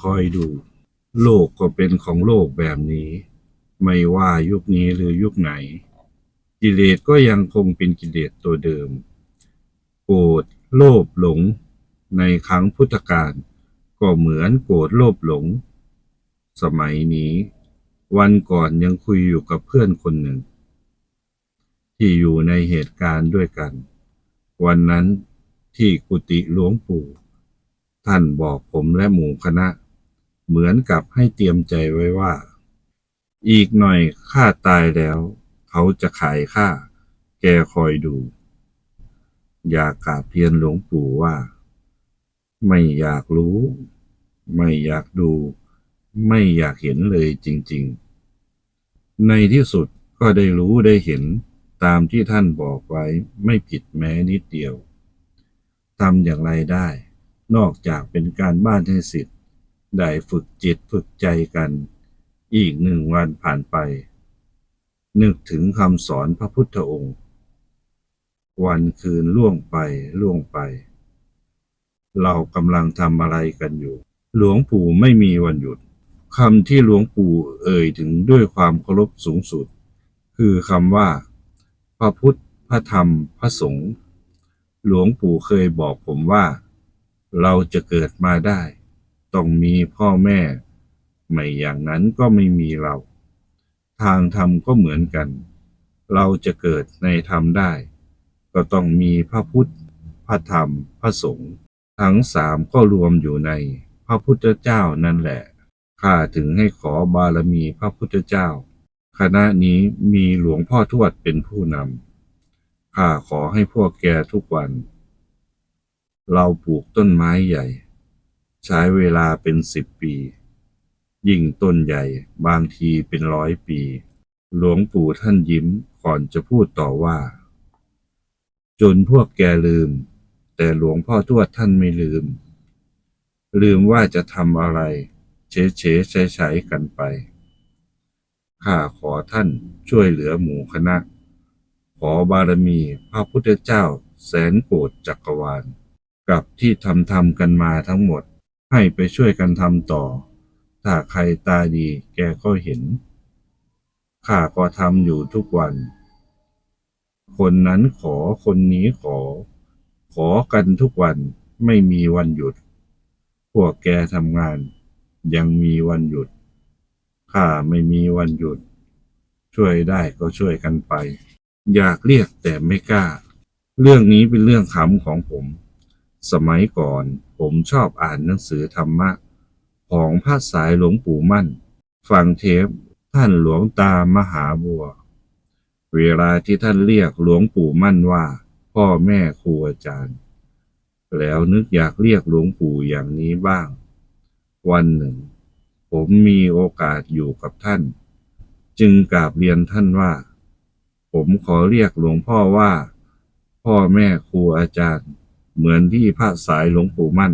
คอยดู โลกก็เป็นของโลกแบบนี้ ไม่ว่ายุคนี้หรือยุคไหน กิเลสก็ยังคงเป็นกิเลสตัวเดิม โกรธโลภหลง ในครั้งพุทธกาลก็เหมือนโกรธโลภหลง สมัยนี้ วันก่อนยังคุยอยู่กับเพื่อนคนหนึ่ง ที่อยู่ในเหตุการณ์ด้วยกัน วันนั้นที่กุฏิหลวงปู่ ท่านบอกผมและหมู่คณะ เหมือนกับให้เตรียมใจไว้ว่า อีกหน่อยข้าตายแล้ว เขาจะขายข้าแกคอยดู อยากกราบเพียนหลวงปู่ว่า ไม่อยากรู้ ไม่อยากดู ไม่อยากเห็นเลยจริง ๆ ในที่สุดก็ได้รู้ได้เห็นตามที่ท่านบอกไว้ไม่ผิดแม้นิดเดียวทำอย่างไรได้ นอกจากเป็นการบ้านให้สิทธิ์ได้ฝึกจิตฝึกใจกัน อีกหนึ่งวันผ่านไป นึกถึงคำสอนพระพุทธองค์ วันคืนล่วงไปล่วงไป เรากำลังทำอะไรกันอยู่ หลวงปู่ไม่มีวันหยุดคำที่หลวงปู่เอ่ยถึงด้วยความเคารพสูงสุด คือคำว่า พระพุทธพระธรรมพระสงฆ์หลวงปู่เคยบอกผมว่า เราจะเกิดมาได้ ต้องมีพ่อแม่ ไม่อย่างนั้นก็ไม่มีเรา ทางธรรมก็เหมือนกัน เราจะเกิดในธรรมได้ ก็ต้องมีพระพุทธ พระธรรม พระสงฆ์ทั้งสามก็รวมอยู่ในพระพุทธเจ้านั่นแหละ ข้าถึงให้ขอบารมีพระพุทธเจ้า คณะนี้มีหลวงพ่อทวดเป็นผู้นำ ข้าขอให้พวกแกทุกวัน เราปลูกต้นไม้ใหญ่ ใช้เวลาเป็นสิบปี ยิ่งต้นใหญ่บางทีเป็นร้อยปี หลวงปู่ท่านยิ้มก่อนจะพูดต่อว่า จนพวกแกลืม แต่หลวงพ่อทวดท่านไม่ลืม ลืมว่าจะทำอะไร เฉเฉใช้ใช้ๆกันไปข้าขอท่านช่วยเหลือหมู่คณะ ขอบารมีพระพุทธเจ้าแสนโกรธจักรวาล กับที่ทำทำกันมาทั้งหมด ให้ไปช่วยกันทำต่อ ถ้าใครตาดีแกก็เห็น ข้าก็ทำอยู่ทุกวัน คนนั้นขอคนนี้ขอ ขอกันทุกวันไม่มีวันหยุด พวกแกทำงาน ยังมีวันหยุด ข้าไม่มีวันหยุด ช่วยได้ก็ช่วยกันไป อยากเรียกแต่ไม่กล้า เรื่องนี้เป็นเรื่องขำของผม สมัยก่อนผมชอบอ่านหนังสือธรรมะ ของพระสายหลวงปู่มั่น ฟังเทปท่านหลวงตามหาบัว เวลาที่ท่านเรียกหลวงปู่มั่นว่า พ่อแม่ครูอาจารย์ แล้วนึกอยากเรียกหลวงปู่อย่างนี้บ้าง วันหนึ่ง ผมมีโอกาสอยู่กับท่าน จึงกราบเรียนท่านว่า ผมขอเรียกหลวงพ่อว่า พ่อแม่ครูอาจารย์ เหมือนที่พระสายหลวงปู่มั่น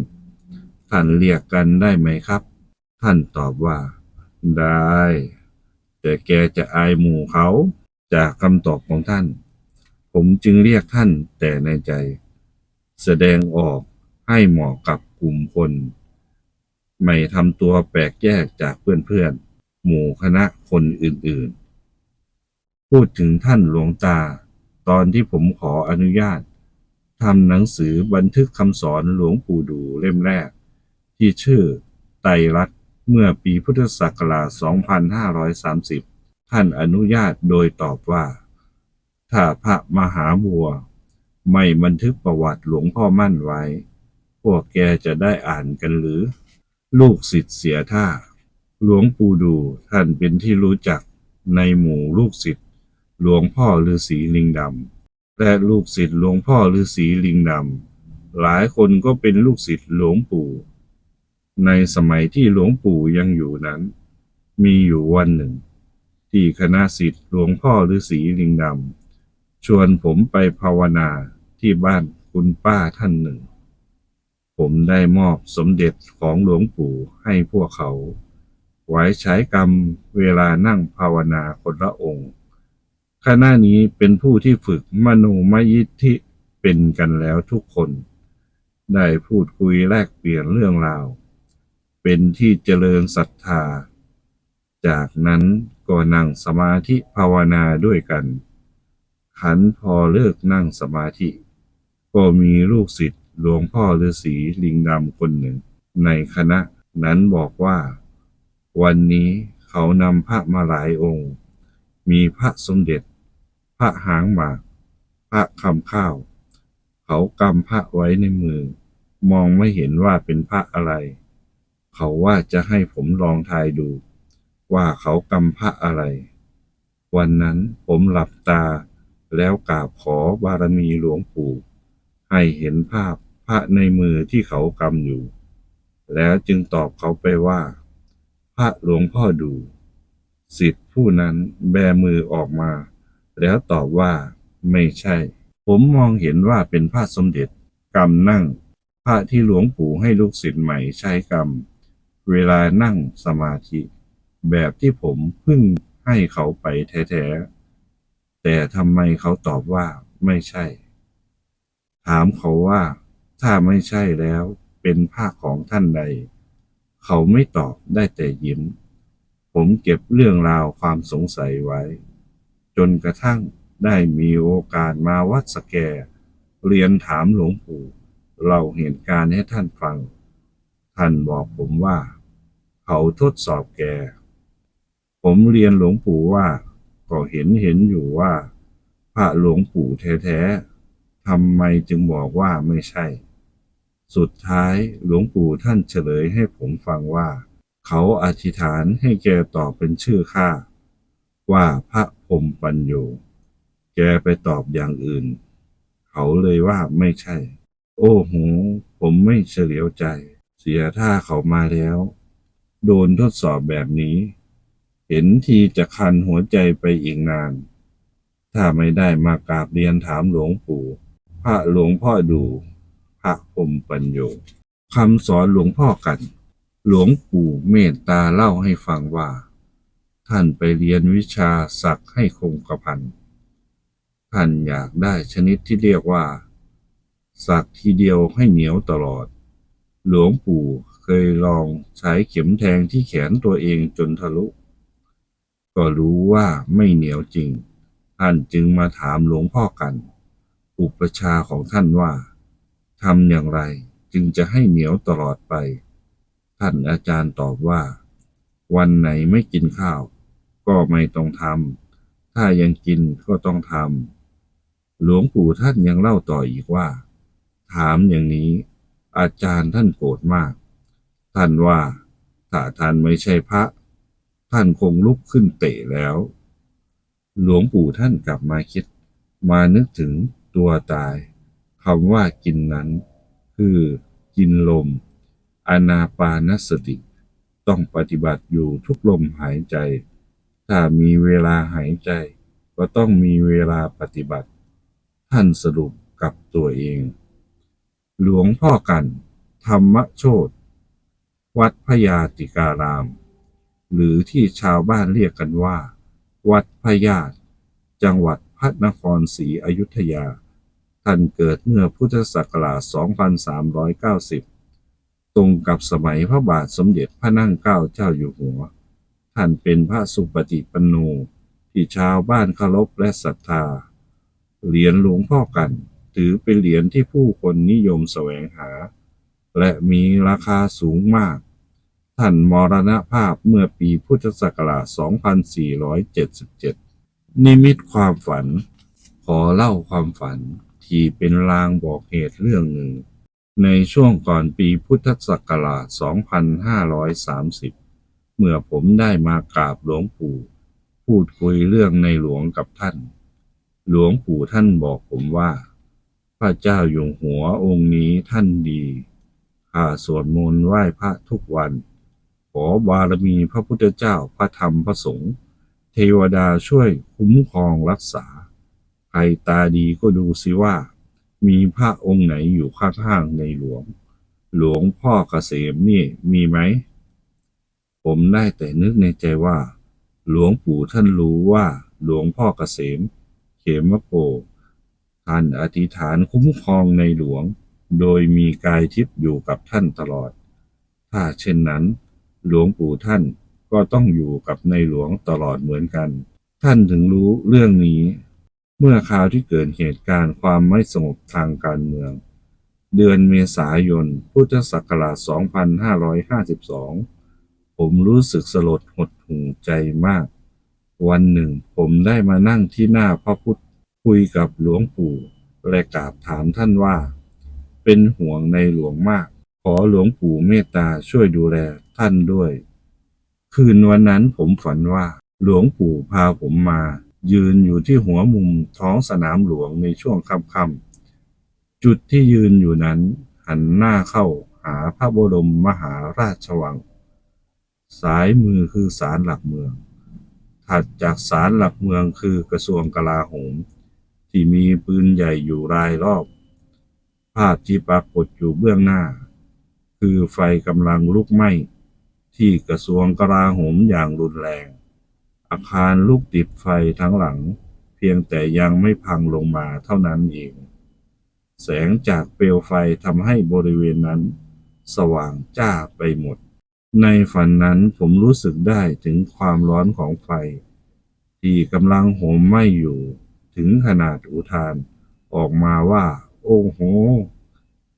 ท่านเรียกกันได้ไหมครับ ท่านตอบว่า ได้ แต่แกจะอายหมู่เขาจากคำตอบของท่าน ผมจึงเรียกท่านแต่ในใจ แสดงออกให้เหมาะกับกลุ่มคน ไม่ทำตัวแปลกแยกจากเพื่อนๆ หมู่คณะคนอื่นๆ พูดถึงท่านหลวงตา ตอนที่ผมขออนุญาต ทำหนังสือบันทึกคำสอนหลวงปู่ดูเล่มแรก ที่ชื่อ ไตรัตเมื่อปีพุทธศักราช 2530 ท่านอนุญาตโดยตอบว่า ถ้าพระมหาบัว ไม่บันทึกประวัติหลวงพ่อมั่นไว้ พวกแกจะได้อ่านกันหรือ ลูกศิษย์เสียท่า หลวงปู่ดูท่านเป็นที่รู้จักในหมู่ลูกศิษย์หลวงพ่อฤาษีลิงดำ และลูกศิษย์หลวงพ่อฤาษีลิงดำหลายคนก็เป็นลูกศิษย์หลวงปู่ ในสมัยที่หลวงปู่ยังอยู่นั้น มีอยู่วันหนึ่ง ที่คณะศิษย์หลวงพ่อฤาษีลิงดำชวนผมไปภาวนาที่บ้านคุณป้าท่านหนึ่ง ผมได้มอบสมเด็จของหลวงปู่ให้พวกเขา ไว้ใช้กรรมเวลานั่งภาวนาคนละองค์ คณะนี้เป็นผู้ที่ฝึกมโนมยิทธิเป็นกันแล้วทุกคน ได้พูดคุยแลกเปลี่ยนเรื่องราว เป็นที่เจริญศรัทธา จากนั้นก็นั่งสมาธิภาวนาด้วยกันขันพอเลิกนั่งสมาธิ ก็มีลูกศิษย์หลวงพ่อฤาษีลิงดำคนหนึ่ง ในคณะนั้นบอกว่า วันนี้เขานำพระมาหลายองค์ มีพระสมเด็จ ระหางหมากพระคำข้าว เขากำพระไว้ในมือ มองไม่เห็นว่าเป็นพระอะไร เขาว่าจะให้ผมลองทายดู ว่าเขากำพระอะไร วันนั้นผมหลับตาแล้วกราบขอบารมีหลวงปู่ให้เห็นภาพพระในมือที่เขากำอยู่ แล้วจึงตอบเขาไปว่า พระหลวงพ่อดูสิทธิ์ผู้นั้นแบมือออกมา แล้วตอบว่า ไม่ใช่ ผมมองเห็นว่าเป็นพระสมเด็จกำนั่ง พระที่หลวงปู่ให้ลูกศิษย์ใหม่ใช้กำเวลานั่งสมาธิ แบบที่ผมเพิ่งให้เขาไปแท้ๆ แต่ทำไมเขาตอบว่าไม่ใช่ ถามเขาว่า ถ้าไม่ใช่แล้วเป็นภาคของท่านใด เขาไม่ตอบได้แต่ยิ้ม ผมเก็บเรื่องราวความสงสัยไว้ จนกระทั่งได้มีโอกาสมาวัดสแก เรียนถามหลวงปู่เล่าเหตุการณ์ให้ท่านฟัง ท่านบอกผมว่า เขาทดสอบแก ผมเรียนหลวงปู่ว่า ก็เห็นเห็นอยู่ว่า พระหลวงปู่แท้ๆทำไมจึงบอกว่าไม่ใช่ สุดท้ายหลวงปู่ท่านเฉลยให้ผมฟังว่า เขาอธิษฐานให้แกตอบเป็นชื่อข้าว่าพระ พรหมปัญโย แกไปตอบอย่างอื่น เขาเลยว่าไม่ใช่ โอ้โห ผมไม่เฉลียวใจ เสียท่าเขามาแล้ว โดนทดสอบแบบนี้ เห็นทีจะคันหัวใจไปอีกนาน ถ้าไม่ได้มากราบเรียนถามหลวงปู่ พระหลวงพ่อดู พระพมปัญโยคำสอนหลวงพ่อกัน หลวงปู่เมตตาเล่าให้ฟังว่า ท่านไปเรียนวิชาสักให้คงกระพัน ท่านอยากได้ชนิดที่เรียกว่า สักทีเดียวให้เหนียวตลอด หลวงปู่เคยลองใช้เข็มแทงที่แขนตัวเองจนทะลุ ก็รู้ว่าไม่เหนียวจริง ท่านจึงมาถามหลวงพ่อกัน อุปชาของท่านว่าทำอย่างไรจึงจะให้เหนียวตลอดไป ท่านอาจารย์ตอบว่า วันไหนไม่กินข้าว ก็ไม่ต้องทำถ้ายังกินก็ต้องทำหลวงปู่ท่านยังเล่าต่ออีกว่า ถามอย่างนี้ อาจารย์ท่านโกรธมาก ท่านว่าถ้าท่านไม่ใช่พระ ท่านคงลุกขึ้นเตะแล้ว หลวงปู่ท่านกลับมาคิด มานึกถึงตัวตายคำว่ากินนั้น คือกินลม อนาปานสติ ต้องปฏิบัติอยู่ทุกลมหายใจ ถ้ามีเวลาหายใจ ก็ต้องมีเวลาปฏิบัติ ท่านสรุปกับตัวเอง หลวงพ่อกัน ธรรมโชตวัดพญาติการาม หรือที่ชาวบ้านเรียกกันว่า วัดพญาตจังหวัดพระนครศรีอยุธยา ท่านเกิดเมื่อพุทธศักราช 2390 ตรงกับสมัยพระบาทสมเด็จพระนั่งเกล้าเจ้าอยู่หัว ท่านเป็นพระสุปฏิปันโนที่ชาวบ้านเคารพและศรัทธา เหรียญหลวงพ่อกัน ถือเป็นเหรียญที่ผู้คนนิยมแสวงหา และมีราคาสูงมาก ท่านมรณภาพเมื่อปีพุทธศักราช 2477 นิมิตความฝัน ขอเล่าความฝันที่เป็นลางบอกเหตุเรื่องหนึ่ง ในช่วงก่อนปีพุทธศักราช 2530 เมื่อผมได้มากราบหลวงปู่ พูดคุยเรื่องในหลวงกับท่าน หลวงปู่ท่านบอกผมว่า พระเจ้าอยู่หัวองค์นี้ท่านดีข้าสวดมนต์ไหว้พระทุกวัน ขอบารมีพระพุทธเจ้าพระธรรมพระสงฆ์เทวดาช่วยคุ้มครองรักษา ใครตาดีก็ดูสิว่า มีพระองค์ไหนอยู่ข้างในหลวง หลวงพ่อเกษมนี่มีไหม ผมได้แต่นึกในใจว่า หลวงปู่ท่านรู้ว่า หลวงพ่อเกษม เขมโกท่านอธิษฐานคุ้มครองในหลวง โดยมีกายทิพย์อยู่กับท่านตลอด ถ้าเช่นนั้น หลวงปู่ท่านก็ต้องอยู่กับในหลวงตลอดเหมือนกัน ท่านถึงรู้เรื่องนี้ เมื่อคราวที่เกิดเหตุการณ์ความไม่สงบทางการเมือง เดือนเมษายน พุทธศักราช 2552 ผมรู้สึกสลดหดหู่ใจมาก วันหนึ่งผมได้มานั่งที่หน้าพระพุทธคุยกับหลวงปู่และกราบถามท่านว่า เป็นห่วงในหลวงมาก ขอหลวงปู่เมตตาช่วยดูแลท่านด้วย คืนวันนั้นผมฝันว่าหลวงปู่พาผมมา ยืนอยู่ที่หัวมุมท้องสนามหลวงในช่วงค่ำๆจุดที่ยืนอยู่นั้นหันหน้าเข้าหาพระบรมมหาราชวัง สายมือคือศาลหลักเมือง ถัดจากศาลหลักเมืองคือกระทรวงกลาโหม ที่มีปืนใหญ่อยู่รายรอบ ภาพที่ปรากฏอยู่เบื้องหน้า คือไฟกำลังลุกไหม้ที่กระทรวงกลาโหมอย่างรุนแรง อาคารลุกติดไฟทั้งหลัง เพียงแต่ยังไม่พังลงมาเท่านั้นเอง แสงจากเปลวไฟทำให้บริเวณนั้น สว่างจ้าไปหมด ในฝันนั้นผมรู้สึกได้ถึงความร้อนของไฟ ที่กำลังโหมไหม้อยู่ ถึงขนาดอุทาน ออกมาว่า โอ้โห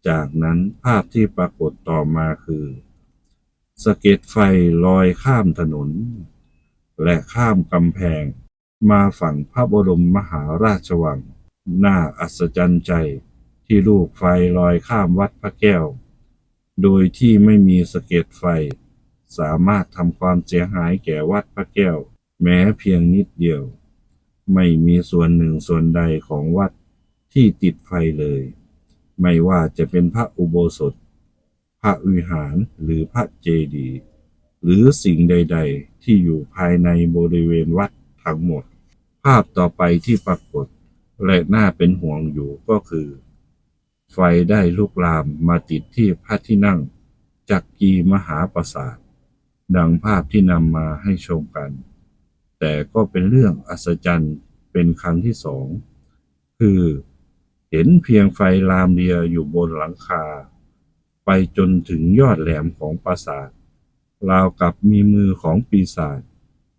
จากนั้นภาพที่ปรากฏต่อมาคือสะเก็ดไฟลอยข้ามถนน และข้ามกำแพง มาฝั่งพระบรมมหาราชวัง น่าอัศจรรย์ใจที่ลูกไฟลอยข้ามวัดพระแก้ว โดยที่ไม่มีสะเก็ดไฟ สามารถทำความเสียหายแก่วัดพระแก้ว แม้เพียงนิดเดียว ไม่มีส่วนหนึ่งส่วนใดของวัดที่ติดไฟเลย ไม่ว่าจะเป็นพระอุโบสถ พระวิหารหรือพระเจดีย์ หรือสิ่งใด ๆ ที่อยู่ภายในบริเวณวัดทั้งหมด ภาพต่อไปที่ปรากฏ และน่าเป็นห่วงอยู่ก็คือ ไฟได้ลุกลามมาติดที่พระที่นั่ง จักกีมหาปราสาท ดังภาพที่นำมาให้ชมกัน แต่ก็เป็นเรื่องอัศจรรย์เป็นครั้งที่สอง คือเห็นเพียงไฟลามเดียอยู่บนหลังคา ไปจนถึงยอดแหลมของปราสาท ราวกับมีมือของปีศาจ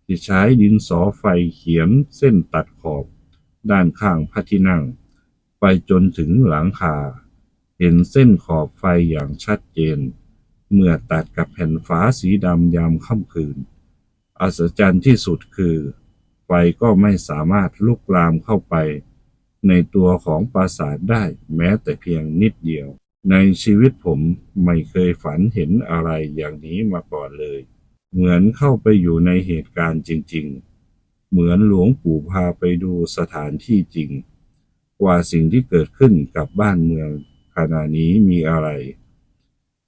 ที่ใช้ดินสอไฟเขียนเส้นตัดขอบ ด้านข้างพระที่นั่ง ไปจนถึงหลังคา เห็นเส้นขอบไฟอย่างชัดเจน เมื่อตัดกับแผ่นฟ้าสีดำยามค่ำคืน อัศจรรย์ที่สุดคือ ไฟก็ไม่สามารถลุกลามเข้าไป ในตัวของปราสาทได้แม้แต่เพียงนิดเดียว ในชีวิตผมไม่เคยฝันเห็นอะไรอย่างนี้มาก่อนเลย เหมือนเข้าไปอยู่ในเหตุการณ์จริง ๆ เหมือนหลวงปู่พาไปดูสถานที่จริง ว่าสิ่งที่เกิดขึ้นกับบ้านเมืองขณะนี้มีอะไร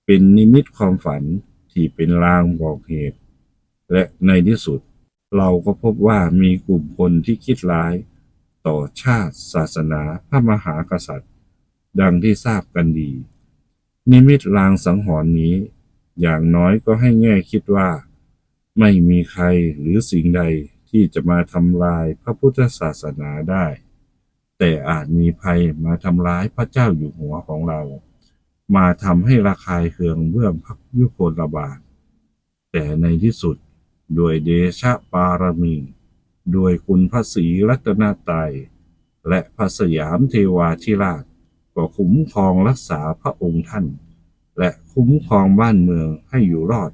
เป็นนิมิตความฝันที่เป็นลางบอกเหตุ และในที่สุด เราก็พบว่ามีกลุ่มคนที่คิดร้าย ต่อชาติศาสนาพระมหากษัตริย์ ดังที่ทราบกันดี นิมิตลางสังหรณ์นี้ อย่างน้อยก็ให้แง่คิดว่า ไม่มีใครหรือสิ่งใดที่จะมาทำลายพระพุทธศาสนาได้ แต่อาจมีภัยมาทำร้ายพระเจ้าอยู่หัวของเรา มาทำให้ระคายเคืองเบื้องพระยุคลบาทแต่ในที่สุดด้วยเดชะปารมีด้วยคุณพระศรีรัตนตรัยและพระสยามเทวาธิราช ก็คุ้มครองรักษาพระองค์ท่าน และคุ้มครองบ้านเมืองให้อยู่รอด